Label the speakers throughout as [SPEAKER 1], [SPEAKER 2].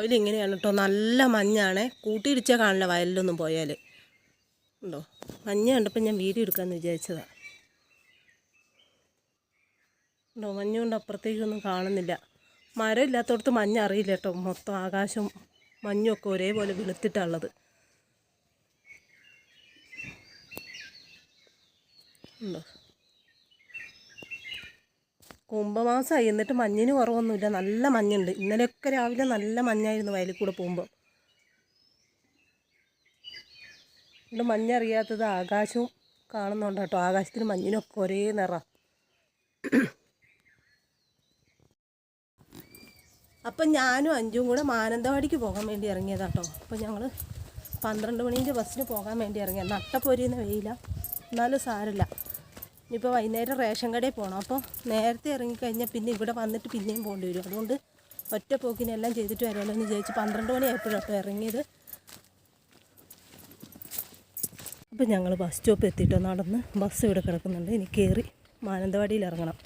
[SPEAKER 1] രാവിലെ ഇങ്ങനെയാണ് കേട്ടോ നല്ല മഞ്ഞാണേ. കൂട്ടിയിടിച്ചാൽ കാണില്ല വയലിലൊന്നും പോയാൽ ഉണ്ടോ? മഞ്ഞ കണ്ടപ്പോൾ ഞാൻ വീഡിയോ എടുക്കാമെന്ന് വിചാരിച്ചതാണ് ഉണ്ടോ? മഞ്ഞ കൊണ്ട് അപ്പുറത്തേക്കൊന്നും കാണുന്നില്ല. മരം ഇല്ലാത്തടത്ത് മഞ്ഞ അറിയില്ല കേട്ടോ മൊത്തം ആകാശം മഞ്ഞൊക്കെ ഒരേപോലെ വെളുത്തിട്ടുള്ളത് ഉണ്ടോ? കുംഭമാസമായി. എന്നിട്ട് മഞ്ഞിന് കുറവൊന്നുമില്ല. നല്ല മഞ്ഞുണ്ട്. ഇന്നലെയൊക്കെ രാവിലെ നല്ല മഞ്ഞായിരുന്നു വയലിൽ കൂടെ പോകുമ്പോൾ ഇവിടെ മഞ്ഞറിയാത്തത് ആകാശവും കാണുന്നുണ്ട് കേട്ടോ. ആകാശത്തിന് മഞ്ഞിനൊക്കെ ഒരേ നിറ. അപ്പം ഞാനും അഞ്ചും കൂടെ മാനന്തവാടിക്ക് പോകാൻ വേണ്ടി ഇറങ്ങിയതാട്ടോ അപ്പോൾ ഞങ്ങൾ പന്ത്രണ്ട് മണീന്റെ ബസ്സിന് പോകാൻ വേണ്ടി ഇറങ്ങിയ നട്ടപ്പൊരിയുന്ന വെയില. എന്നാലും സാരമില്ല. ഇനിയിപ്പോൾ വൈകുന്നേരം റേഷൻ കടയിൽ പോകണം അപ്പോൾ നേരത്തെ ഇറങ്ങിക്കഴിഞ്ഞാൽ പിന്നെ ഇവിടെ വന്നിട്ട് പിന്നെയും പോകേണ്ടി വരും. അതുകൊണ്ട് ഒറ്റ പോക്കിനെല്ലാം ചെയ്തിട്ട് വരാമല്ലോ എന്ന് വിചാരിച്ച് പന്ത്രണ്ട് മണിയായപ്പോഴാട്ടോ ഇറങ്ങിയത്. അപ്പോൾ ഞങ്ങൾ ബസ് സ്റ്റോപ്പ് എത്തിയിട്ടോ നടന്ന് ബസ് ഇവിടെ കിടക്കുന്നുണ്ട്. ഇനി കയറി മാനന്തവാടിയിൽ ഇറങ്ങണം.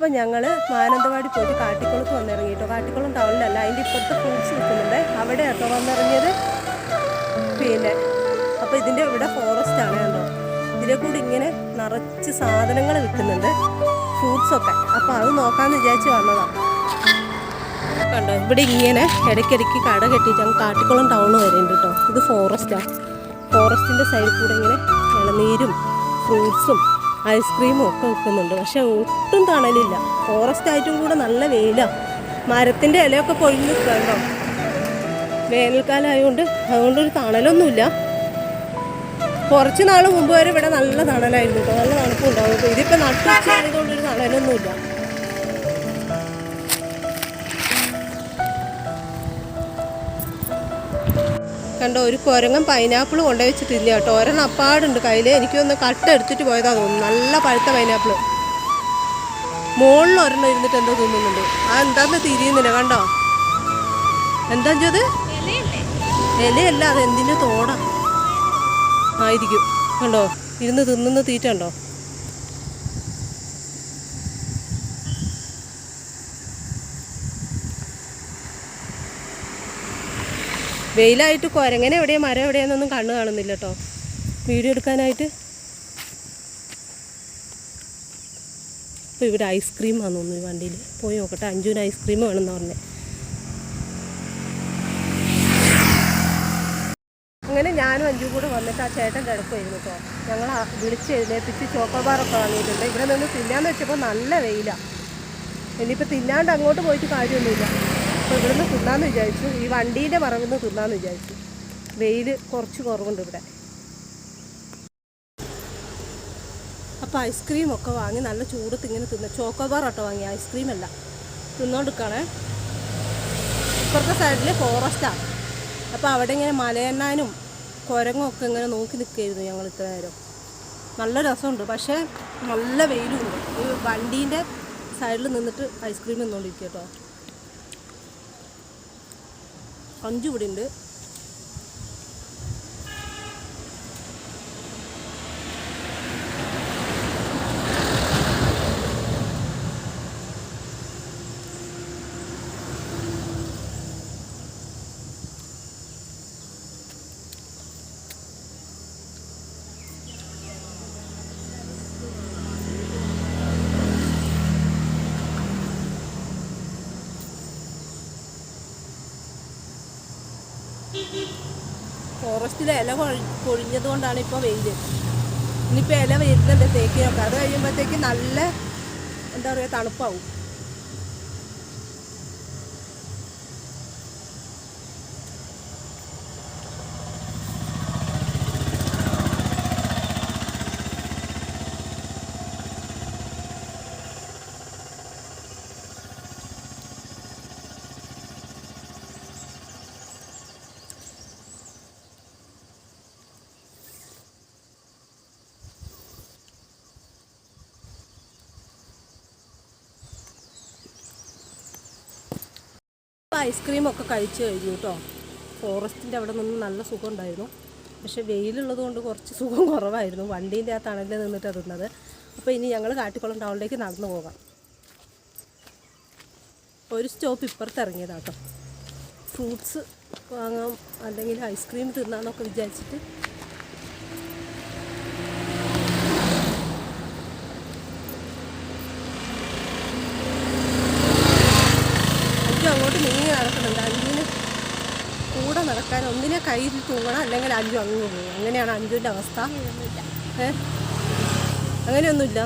[SPEAKER 1] അപ്പോൾ ഞങ്ങൾ മാനന്തവാടി പോയിട്ട് കാട്ടിക്കുളത്ത് വന്നിറങ്ങി കേട്ടോ കാട്ടിക്കുളം ടൗണിലല്ല അതിന്റെ ഇപ്പുറത്ത് ഫ്രൂട്ട്സ് നിൽക്കുന്നുണ്ട് അവിടെ കേട്ടോ വന്നിറങ്ങിയത്. പിന്നെ അപ്പോൾ ഇതിന്റെ ഇവിടെ ഫോറസ്റ്റ് ആണ് കേട്ടോ. ഇതിലെ കൂടി ഇങ്ങനെ നിറച്ച് സാധനങ്ങൾ വിൽക്കുന്നുണ്ട്. ഫ്രൂട്ട്സൊക്കെ അപ്പോൾ അത് നോക്കാമെന്ന് വിചാരിച്ച് വന്നതാണ് കണ്ടോ ഇവിടെ ഇങ്ങനെ ഇടയ്ക്കിടയ്ക്ക് കട കെട്ടിയിട്ട് അങ്ങ് കാട്ടിക്കുളം ടൗൺ വരുന്നുണ്ട് കേട്ടോ. ഇത് ഫോറസ്റ്റാണ് ഫോറസ്റ്റിന്റെ സൈഡിൽ കൂടെ ഇങ്ങനെ ഇളനീരും ഫ്രൂട്ട്സും ഐസ്ക്രീമും ഒക്കെ വിൽക്കുന്നുണ്ട് പക്ഷെ ഒട്ടും തണലില്ല. ഫോറസ്റ്റ് ആയിട്ടും കൂടെ നല്ല വെയിലാണ് മരത്തിന്റെ ഇലയൊക്കെ പൊഴിഞ്ഞ് നിൽക്കണ്ടോ വേനൽക്കാലം ആയതുകൊണ്ട് അതുകൊണ്ടൊരു തണലൊന്നുമില്ല. കുറച്ച് നാൾ മുമ്പ് വരെ ഇവിടെ നല്ല തണലായിരുന്നു കേട്ടോ. നല്ല തണുപ്പുണ്ടാവും ഇതിപ്പോൾ നട്ടുച്ച തണലൊന്നുമില്ല. കണ്ടോ ഒരു കുരങ്ങൻ പൈനാപ്പിൾ കൊണ്ടുപോയി വെച്ചിട്ടില്ല കേട്ടോ. ഒരെണ്ണം അപ്പാടുണ്ട് കയ്യിൽ എനിക്കൊന്ന് കട്ട എടുത്തിട്ട് പോയതാ തോന്നുന്നു. നല്ല പഴുത്ത പൈനാപ്പിൾ മുകളിൽ ഒരെണ്ണം ഇരുന്നിട്ട് എന്തോ തിന്നുന്നുണ്ട്. ആ എന്താന്ന് തിരിയുന്നില്ല കണ്ടോ? എന്താ അത്? ഇലയല്ല? അത് എന്തിന്റെ തോടാ. ആയിരിക്കും. കണ്ടോ? ഇരുന്ന് തിന്നുന്ന തീറ്റ ഉണ്ടോ വെയിലായിട്ട് കുരങ്ങനെ എവിടെയാ? മരം എവിടെയാന്നൊന്നും കണ്ണു കാണുന്നില്ല കേട്ടോ വീഡിയോ എടുക്കാനായിട്ട്. ഇവിടെ ഐസ്ക്രീം തോന്നുന്നു ഈ വണ്ടിയിൽ പോയി നോക്കട്ടെ. അഞ്ചുവിന് ഐസ്ക്രീം വേണമെന്ന് പറഞ്ഞേ. അങ്ങനെ ഞാനും അഞ്ചും കൂടെ വന്നിട്ട് ആ ചേട്ടൻ കിടക്കുമായിരുന്നു കേട്ടോ ഞങ്ങൾ വിളിച്ച് എഴുന്നേപ്പിച്ച് ചോക്കോബാറൊക്കെ വാങ്ങിയിട്ടുണ്ട്. ഇവിടെ നിന്ന് തിന്നാന്ന് വെച്ചപ്പോൾ നല്ല വെയിലാണ് ഇനിയിപ്പോൾ തിന്നാണ്ട് അങ്ങോട്ട് പോയിട്ട് കാര്യമൊന്നുമില്ല. അപ്പോൾ ഇവിടുന്ന് തിന്നാന്ന് വിചാരിച്ചു. ഈ വണ്ടീന്റെ പറമ്പിൽ നിന്ന് തിന്നാന്ന് വിചാരിച്ചു. വെയിൽ കുറച്ച് കുറവുണ്ട് ഇവിടെ. അപ്പോൾ ഐസ്ക്രീം ഒക്കെ വാങ്ങി നല്ല ചൂടത്ത് ഇങ്ങനെ തിന്ന. ചോക്കോബാർ ആട്ടോ വാങ്ങി ഐസ്ക്രീം അല്ല. തിന്നോണ്ടിരിക്കണേ. ഇപ്പുറത്തെ സൈഡിൽ ഫോറസ്റ്റാണ് അപ്പോൾ അവിടെ ഇങ്ങനെ മലയണ്ണാനും കുരങ്ങൊക്കെ ഇങ്ങനെ നോക്കി നിൽക്കുകയായിരുന്നു ഞങ്ങൾ ഇത്ര നേരം. നല്ല രസമുണ്ട്. പക്ഷേ നല്ല വെയിലുണ്ട്. ഈ വണ്ടീന്റെ സൈഡിൽ നിന്നിട്ട് ഐസ്ക്രീം തിന്നുകൊണ്ടിരിക്കുക കേട്ടോ. അഞ്ചു ഇവിടെ ഉണ്ട് ഫോറസ്റ്റിലെ ഇല പൊഴിഞ്ഞത് കൊണ്ടാണ് ഇപ്പോൾ വെയിൽ ഇനിയിപ്പോൾ ഇല വരുന്നുണ്ട് തേക്കിനൊക്കെ അത് കഴിയുമ്പോഴത്തേക്ക് നല്ല എന്താ പറയുക തണുപ്പാവും. ഐസ്ക്രീമൊക്കെ കഴിച്ചു കഴിഞ്ഞു കേട്ടോ ഫോറസ്റ്റിന്റെ അവിടെ നിന്ന് നല്ല സുഖം ഉണ്ടായിരുന്നു പക്ഷേ വെയിലുള്ളത് കൊണ്ട് കുറച്ച് സുഖം കുറവായിരുന്നു. വണ്ടീന്റെ ആ തണലിൽ നിന്നിട്ട് തിന്നത്. അപ്പോൾ ഇനി ഞങ്ങൾ കാട്ടിക്കുളം ടൗണിലേക്ക് നടന്നു പോകാം. ഒരു സ്റ്റോപ്പ് ഇപ്പുറത്ത് ഇറങ്ങിയതാട്ടോ ഫ്രൂട്ട്സ് വാങ്ങാം അല്ലെങ്കിൽ ഐസ്ക്രീം തിന്നാന്നൊക്കെ വിചാരിച്ചിട്ട് അഞ്ചു അങ്ങോട്ട് നീങ്ങി നടക്കുന്നുണ്ട് അഞ്ചിന് കൂടെ നടക്കാൻ ഒന്നിനെ കയ്യിൽ തൂങ്ങണം അല്ലെങ്കിൽ അഞ്ചു അങ്ങ് പോകും. അങ്ങനെയാണ് അഞ്ചുവിന്റെ അവസ്ഥ. ഏ? അങ്ങനെയൊന്നുമില്ല